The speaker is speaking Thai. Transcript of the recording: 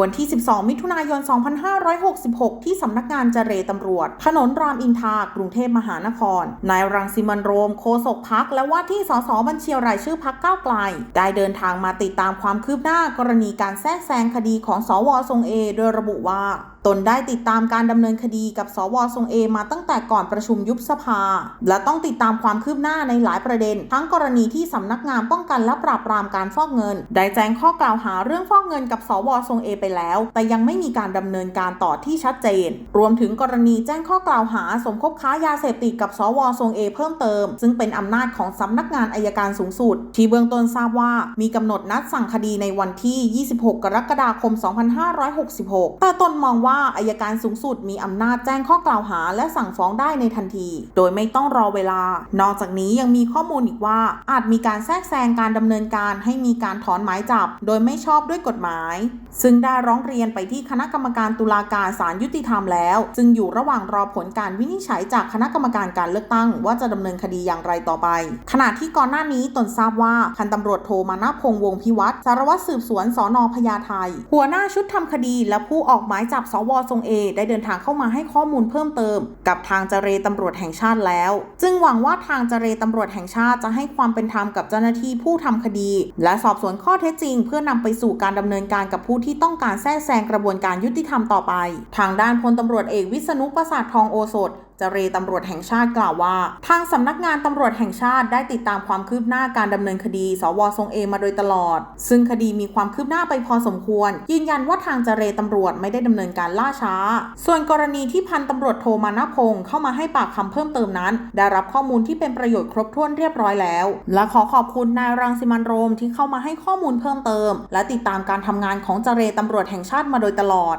วันที่ 12 มิถุนายน 2566 ที่สำนักงานเจรตำรวจ ถนนรามอินทรากรุงเทพมหานคร นายรังสิมันโรม โฆษกพักและว่าที่สสบัญชีรายชื่อพักก้าวไกล ได้เดินทางมาติดตามความคืบหน้ากรณีการแทรกแซงคดีของสวทรงเอ โดยระบุว่า ตนได้ติดตามการดำเนินคดีกับสวทรงเอมาตั้งแต่ก่อนประชุมยุบสภา และต้องติดตามความคืบหน้าในหลายประเด็น ทั้งกรณีที่สำนักงานป้องกันและปราบปรามการฟอกเงิน ได้แจ้งข้อกล่าวหาเรื่องฟอกเงินกับสวทรงเอไปแล้ว แต่ยังไม่มีการดำเนินการต่อที่ชัดเจน รวมถึงกรณีแจ้งข้อกล่าวหาสมคบค้ายาเสพติดกับสวทรงเอเพิ่มเติม ซึ่งเป็นอำนาจของสำนักงานอายการสูงสุด ที่เบื้องต้นทราบว่า มีกำหนดนัดสั่งคดีในวันที่ 26 กรกฎาคม 2566 แต่ตนมองว่าอายการสูงสุดมีอำนาจแจ้งข้อกล่าวหา และสั่งฟ้องได้ในทันที โดยไม่ต้องรอเวลา นอกจากนี้ยังมีข้อมูลอีกว่า อาจมีการแทรกแซงการดำเนินการให้มีการถอนหมายจับ โดยไม่ชอบด้วยกฎหมาย ซึ่งได้ร้องเรียนไปที่คณะกรรมการตุลาการศาลยุติธรรมแล้วจึงอยู่ระหว่างรอผลการวินิจฉัยจากคณะกรรมการการเลือกตั้ง ว่าจะดำเนินคดีอย่างไรต่อไป ขณะที่ก่อนหน้านี้ตนทราบว่าพันตำรวจโทมานาพงษ์วงพิวัตรสารวัตรสืบสวนสอนอพญาไทหัวหน้าชุดทำคดี และผู้ออกหมายจับสวทรงเอได้เดินทางเข้ามาให้ข้อมูลเพิ่มเติม กับทางเจรตำรวจแห่งชาติแล้ว จึงหวังว่าทางเจรตำรวจแห่งชาติจะให้ความเป็นธรรมกับเจ้าหน้าที่ผู้ทำคดี และสอบสวนข้อเท็จจริง เพื่อนำไปสู่การดำเนินการกับผู้ที่ต้องการแทรกแซงกระบวนการยุติธรรมต่อไป ทางด้านพลตำรวจเอกวิษณุประสาททองโอสถจรตำรวจแห่งชาติกล่าวว่า ทางสำนักงานตำรวจแห่งชาติได้ติดตามความคืบหน้าการดำเนินคดี สวทรงเอมาโดยตลอด ซึ่งคดีมีความคืบหน้าไปพอสมควร ยืนยันว่าทางเจรตำรวจไม่ได้ดำเนินการล่าช้า ส่วนกรณีที่พันตำรวจโทมานาพงศ์เข้ามาให้ปากคำเพิ่มเติมนั้น ได้รับข้อมูลที่เป็นประโยชน์ครบถ้วนเรียบร้อยแล้ว และขอขอบคุณนายรังสิมันโรมที่เข้ามาให้ข้อมูลเพิ่มเติม และติดตามการทำงานของเจรตำรวจแห่งชาติมาโดยตลอด